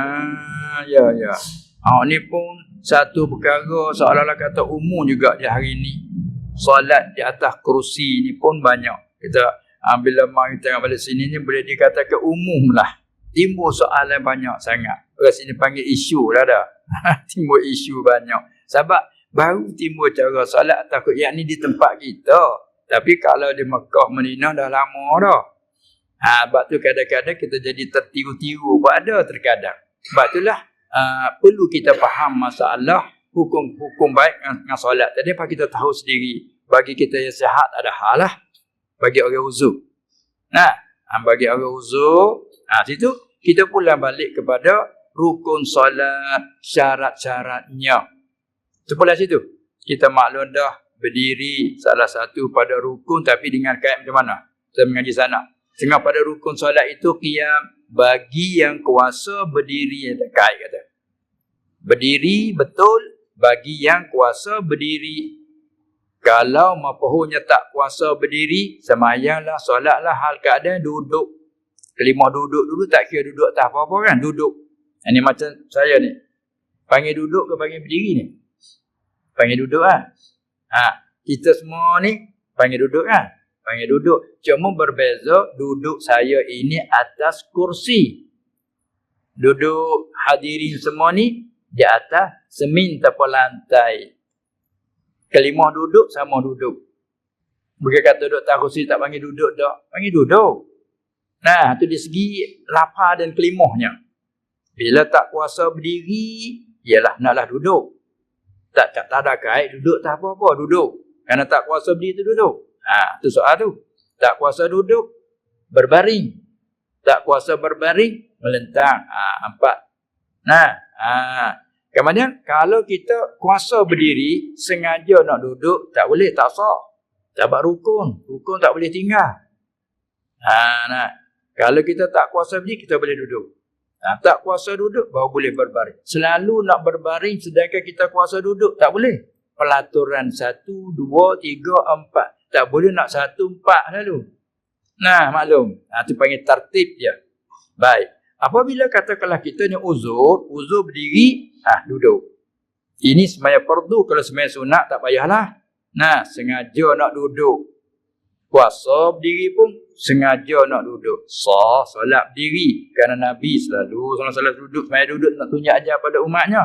Ah, ya, ya. Ah, ni pun satu perkara seolah-olah kata umum juga di hari ni. Solat di atas kerusi ni pun banyak. Kita ah, bila mari tengok balik sini ni boleh dikatakan umum lah. Timbul soalan banyak sangat. Orang sini panggil isu lah dah. timbul isu banyak. Sebab baru timbul cara solat kerusi. Yang ni di tempat kita. Tapi kalau di Mekah, Medina dah lama dah. Ha, sebab tu kadang-kadang kita jadi tertiru-tiru. Sebab ada terkadang. Sebab itulah uh, perlu kita faham masalah hukum-hukum baik dengan, dengan solat. Tadi apa kita tahu sendiri. Bagi kita yang sihat ada hal lah. Bagi orang uzur. Nah, ha, bagi orang uzur. Ha, situ kita pula balik kepada rukun solat syarat-syaratnya. Itu pula situ. Kita maklum dah berdiri salah satu pada rukun tapi dengan kait macam mana? Kita mengaji sana. Tengah pada rukun solat itu qiyam bagi yang kuasa berdiri ada kait kata. Berdiri betul bagi yang kuasa berdiri. Kalau mapuhunya tak kuasa berdiri, semayanglah, solatlah hal keadaan duduk. Kelima duduk dulu tak kira duduk tak apa-apa kan, duduk. Ini macam saya ni. Panggil duduk ke panggil berdiri ni? Panggil duduk kan? Ha, kita semua ni panggil duduk kan? Panggil duduk. Cuma berbeza duduk saya ini atas kursi. Duduk hadirin semua ni di atas semin tapal lantai. Kelima duduk sama duduk. Bukan kata duduk tak kursi tak panggil duduk tak. Panggil duduk. Nah, tu di segi lapar dan kelimahnya. Bila tak kuasa berdiri, ialah naklah duduk. Tak, tak, tak ada kait, duduk tak apa-apa, duduk. Kerana tak kuasa berdiri tu duduk. Ha, tu soal tu. Tak kuasa duduk, berbaring. Tak kuasa berbaring, melentang. Ha, empat. Nah, ha. Kemudian, kalau kita kuasa berdiri, sengaja nak duduk, tak boleh, tak sah. Sebab rukun. Rukun tak boleh tinggal. Ha, nah. Kalau kita tak kuasa berdiri, kita boleh duduk. Ha, tak kuasa duduk, baru boleh berbaring. Selalu nak berbaring sedangkan kita kuasa duduk, tak boleh. Pelaturan satu, dua, tiga, empat. Tak boleh nak satu, empat selalu. Nah, maklum. Ha, itu panggil tertib dia. Baik. Apabila katakanlah kita ni uzur, uzur berdiri, ah duduk. Ini semaya perdu, kalau semaya sunat tak payahlah. Nah, sengaja nak duduk. Kuasa berdiri pun sengaja nak duduk. Sah solat berdiri. Kerana Nabi selalu solat-solat duduk. Semaya duduk nak tunjuk ajar pada umatnya.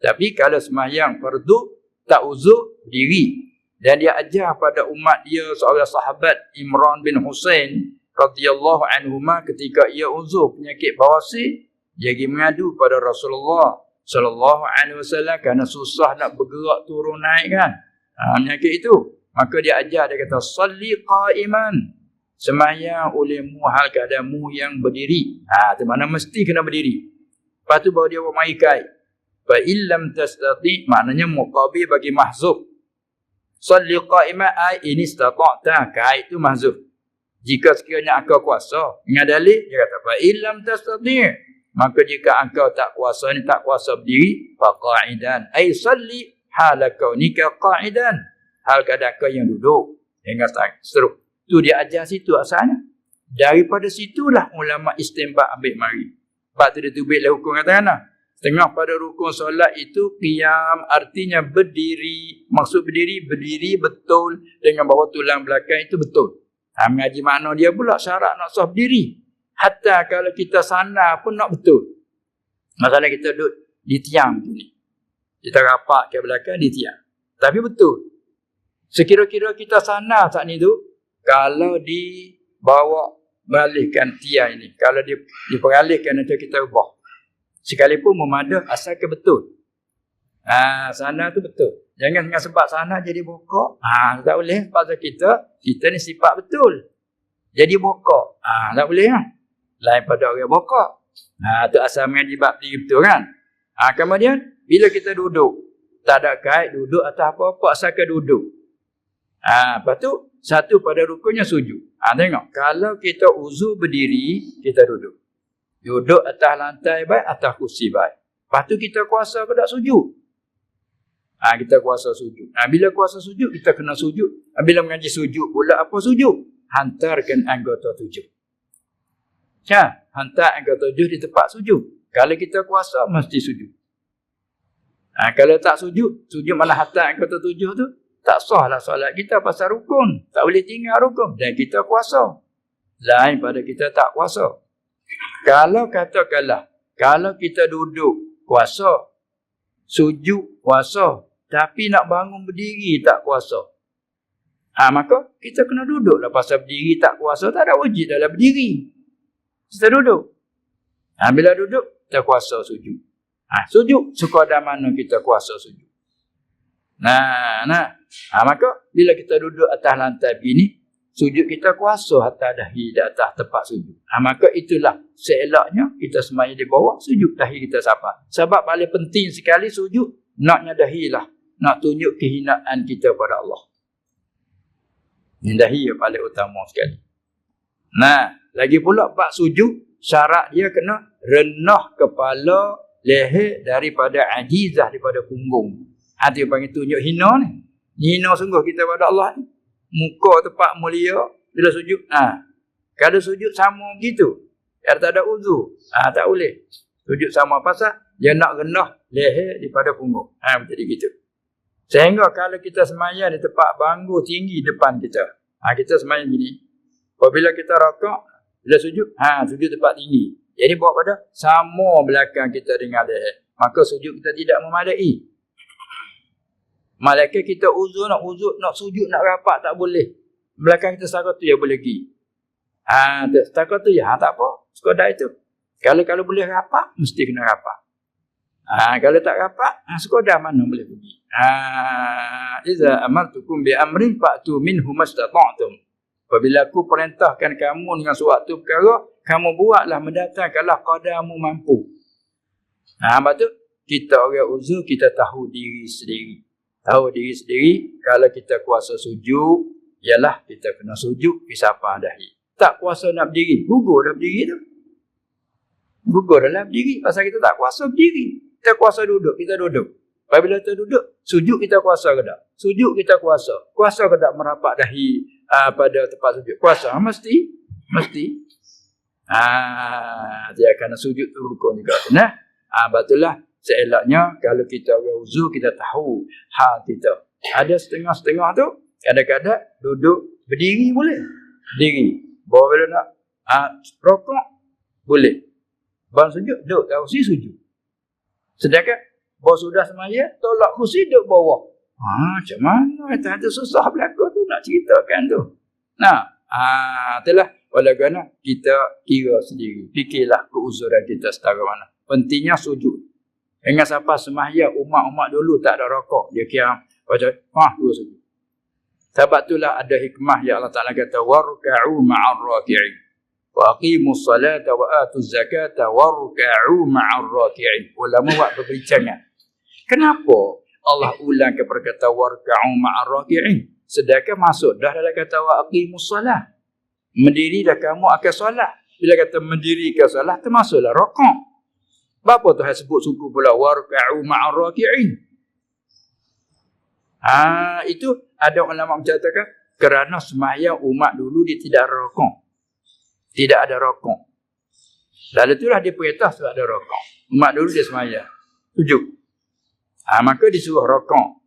Tapi kalau semayang perdu, tak uzur, berdiri. Dan dia ajar pada umat dia seorang sahabat Imran bin Hussein radhiyallahu anhuma ketika ia uzur penyakit bawasir dia pergi mengadu pada Rasulullah sallallahu alaihi wasallam kerana susah nak bergerak turun naik kan ha, penyakit itu Maka dia ajar, dia kata, Salli qa'iman. Semayang olehmu hal keadaanmu yang berdiri. Ha, itu mana mesti kena berdiri. Lepas tu baru dia buat maikai. Fa illam tastati maknanya muqabi bagi mahzub. Salli qa'iman ai ini stata'ta. Kai itu mahzub. Jika sekiranya engkau kuasa. Ingat dalil, dia kata, Fa illam tastati. Maka jika engkau tak kuasa ni tak kuasa berdiri, fa qa'idan. Ai salli halakau nikah qa'idan hal keadaan kau yang duduk hingga seteruk. Tu dia ajar situ asalnya. Daripada situlah ulama istimbat ambil mari. Sebab tu dia tubik lah hukum kata mana. Tengah pada rukun solat itu qiyam artinya berdiri. Maksud berdiri, berdiri betul dengan bawa tulang belakang itu betul. Ha, mengaji makna dia pula syarat nak sah berdiri. Hatta kalau kita sana pun nak betul. Masalah kita duduk di tiang ni. Kita rapat ke belakang di tiang. Tapi betul. Sekira-kira kita sana saat ni tu, kalau dibawa mengalihkan tiang ini, kalau di, diperalihkan nanti kita ubah. Sekalipun memadah asal ke betul. Ha, sana tu betul. Jangan dengan sebab sana jadi bokok. Ha, tak boleh. Pasal kita, kita ni sifat betul. Jadi bokok. Ha, tak boleh kan? Lain pada orang bokok. Ha, tu asal mengaji bab diri betul kan? Ha, kemudian, bila kita duduk, tak ada kait, duduk atau apa-apa, asalkan duduk. Ha, lepas tu, satu pada rukunnya sujud. Ha, tengok, kalau kita uzu berdiri, kita duduk. Duduk atas lantai baik, atas kursi baik. Lepas tu kita kuasa ke tak sujud? Ha, kita kuasa sujud. Ha, bila kuasa sujud, kita kena sujud. Ha, bila mengaji sujud pula, apa sujud? Hantarkan anggota tujuh. Ya, hantar anggota tujuh di tempat sujud. Kalau kita kuasa, mesti sujud. Ha, kalau tak sujud, sujud malah hatta yang kata tujuh tu, tak sah lah solat kita pasal rukun. Tak boleh tinggal rukun. Dan kita kuasa. Lain pada kita tak kuasa. Kalau katakanlah, kalau kita duduk kuasa, sujud kuasa, tapi nak bangun berdiri tak kuasa. Ha, maka kita kena duduk lah pasal berdiri tak kuasa, tak ada wajib dalam berdiri. Kita duduk. Ha, bila duduk, kita kuasa sujud. Ha, sujud, sekadar mana kita kuasa sujud. Nah, nah. Ha, maka bila kita duduk atas lantai begini, sujud kita kuasa atas dahi di atas tempat sujud. Ha, maka itulah seelaknya kita semuanya di bawah, sujud dahi kita siapa. Sebab paling penting sekali sujud, naknya dahi lah. Nak tunjuk kehinaan kita pada Allah. Dahi yang paling utama sekali. Nah, lagi pula bab sujud, syarat dia kena renah kepala leher daripada ajizah daripada punggung. Hati yang panggil tunjuk hina ni. Hina sungguh kita pada Allah ni. Muka tempat mulia bila sujud. Ha. Kalau sujud sama begitu. Kalau tak ada uzur. Ha, tak boleh. Sujud sama pasal dia nak rendah leher daripada punggung. Ha, jadi gitu. Sehingga kalau kita semayang di tempat bangku tinggi depan kita. Ha, kita semayang gini. Apabila kita rakak, bila sujud, ha, sujud tempat tinggi. Jadi buat pada sama belakang kita dengan leher. Maka sujud kita tidak memadai. Malaikat kita uzur nak uzur, nak sujud, nak rapat tak boleh. Belakang kita setakat tu ya boleh pergi. Ha, setakat tu ya, ha, tak apa. Sekadar itu. Kalau kalau boleh rapat, mesti kena rapat. Ha, kalau tak rapat, ha, sekadar mana boleh pergi. Ha, Iza amartukum bi amrin fa'tu minhu mastata'tum. Apabila aku perintahkan kamu dengan suatu perkara, kamu buatlah mendatangkanlah qadamu mampu. Ha, sebab tu, kita orang uzur, kita tahu diri sendiri tahu diri sendiri kalau kita kuasa sujud ialah kita kena sujud di siapa dahi tak kuasa nak berdiri gugur dah berdiri tu. Gugur dalam berdiri pasal kita tak kuasa berdiri. Kita kuasa duduk kita duduk. Apabila kita duduk sujud kita kuasa ke tak? Sujud kita kuasa. Kuasa ke tak merapat dahi uh, pada tempat sujud? Kuasa mesti. Mesti. Ah dia akan sujud tu rukun juga nah ah betullah Seelaknya kalau kita uzur kita tahu hal kita. Ada setengah-setengah tu kadang-kadang duduk berdiri boleh. Berdiri. Bawa bila nak uh, rokok boleh. Bang sujud duduk kat kursi sujud. Sedangkan bawa sudah semaya tolak kursi duduk bawah. Ha, macam mana ada susah berlaku tu nak ceritakan tu. Nah, ah itulah walaupun kita kira sendiri. Fikirlah keuzuran kita setara mana. Pentingnya sujud. Dengan siapa semahya umat-umat dulu tak ada rokok. Dia kira baca ah, dulu saja. Sebab itulah ada hikmah yang Allah Ta'ala kata Warka'u ma'ar raki'i Wa aqimu salata wa atu zakata Warka'u ma'ar raki'i Ulama buat perbincangan. Kenapa Allah ulang kepada kata Warka'u ma'ar raki'i Sedangkan masuk dah dalam kata Wa salat. Mendiri dah kamu akan salat. Bila kata mendiri ke salat termasuklah rokok. Bapa tu sebut suku pula warka'u ma'ar raki'in. Ha, itu ada ulama mencatatkan kerana semaya umat dulu dia tidak rokok. Tidak ada rokok. Lalu itulah dia perintah sebab ada rokok. Umat dulu dia semaya. Tujuh. Ha, maka disuruh rokok.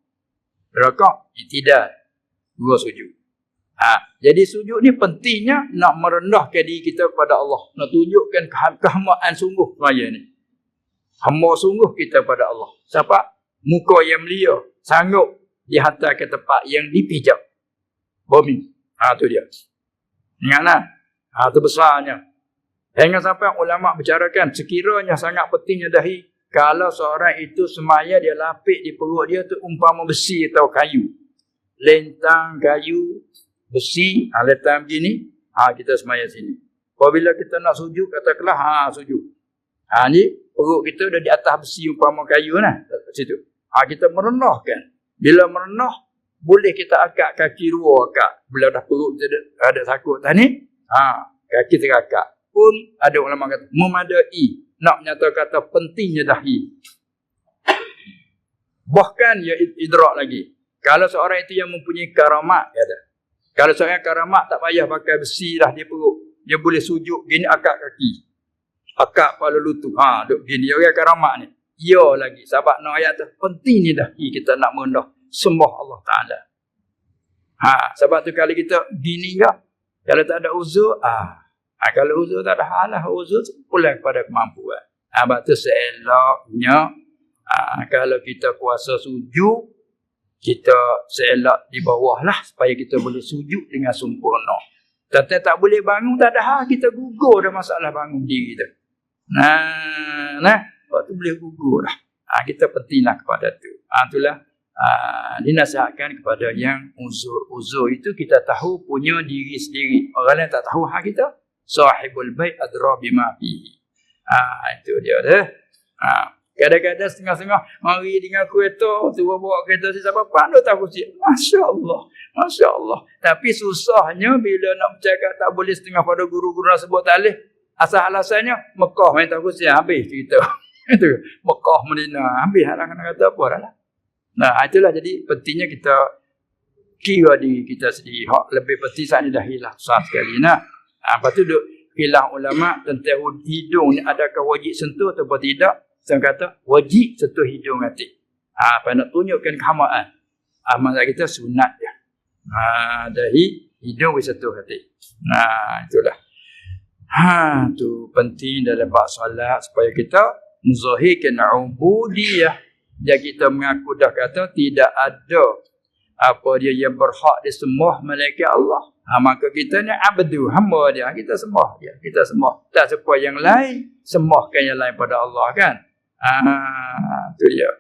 Rokok tidak. Dua sujud. Ha, jadi sujud ni pentingnya nak merendahkan diri kita kepada Allah. Nak tunjukkan kehambaan sungguh semaya ni. Hamba sungguh kita pada Allah. Siapa? Muka yang mulia. Sanggup dihantar ke tempat yang dipijak. Bumi. Ha, tu dia. Ingatlah. Ha, tu besarnya. Hingga sampai ulama bicarakan, sekiranya sangat pentingnya dahi, kalau seorang itu semaya dia lapik di perut dia tu umpama besi atau kayu. Lentang kayu, besi, ha, lentang begini, ha, kita semaya sini. Apabila kita nak sujud, katakanlah, ha, sujud. Ha, ni, perut kita dah di atas besi umpama kayu lah. Situ. Ha, kita merenahkan. Bila merenah, boleh kita akak kaki dua akak. Bila dah perut kita ada, ada sakut tadi, ha, kaki terakak. Pun ada ulama kata, memadai. Nak menyatakan kata pentingnya dahi. Bahkan ya idrak lagi. Kalau seorang itu yang mempunyai karamat, kata. Kalau seorang karamat tak payah pakai besi dah dia perut. Dia boleh sujud gini akak kaki. Akak kepala lutut. Ha, duk gini orang karamak ni. Ya lagi. Sebab no ayat tu penting ni dah. Kita nak mendah sembah Allah Ta'ala. Ha, sebab tu kali kita gini ke, kalau tak ada uzur, ah, ha, kalau uzur tak ada halah, uzur pulang kepada kemampuan. Ha, sebab tu seeloknya, ha, kalau kita kuasa sujud, kita seelok di bawah lah supaya kita boleh sujud dengan sempurna. Tapi tak boleh bangun, tak ada hal, kita gugur dah masalah bangun diri kita. Nah, nah, waktu boleh gugur lah. Ha, kita pentinglah kepada tu. Ha, itulah uh, dinasihatkan kepada yang uzur-uzur itu kita tahu punya diri sendiri. Orang lain tak tahu hak kita. Sahibul bait adra bima fihi. Ah itu dia dah. Ha. Kadang-kadang setengah-setengah mari dengan kereta, tu bawa kereta si siapa pandai tak kursi. Masya-Allah. Masya-Allah. Tapi susahnya bila nak bercakap tak boleh setengah pada guru-guru sebut talih. Alasannya Mekah main tak kursi habis cerita. Itu Mekah Medina habis hang nak kata apa dah lah. Nah, itulah jadi pentingnya kita kira di kita sendiri. Hak lebih penting saat ini dah hilang susah sekali. Nah, ha, lepas tu duk hilang ulama tentang hidung ni adakah wajib sentuh atau tidak. Saya kata wajib sentuh hidung hati. Ha, apa nak tunjukkan kehamaan. Amal kita sunat dia. Ha, dari hidung sentuh hati. Nah, itulah. Ha, tu penting dalam bab solat supaya kita menzahirkan ubudiyah dan kita mengaku dah kata tidak ada apa dia yang berhak disembah malaikat Allah. Ha, maka kita ni abdu, hamba dia. Kita sembah dia. Kita sembah. Tak sepuas yang lain, sembahkan yang lain pada Allah kan. Ha, tu dia.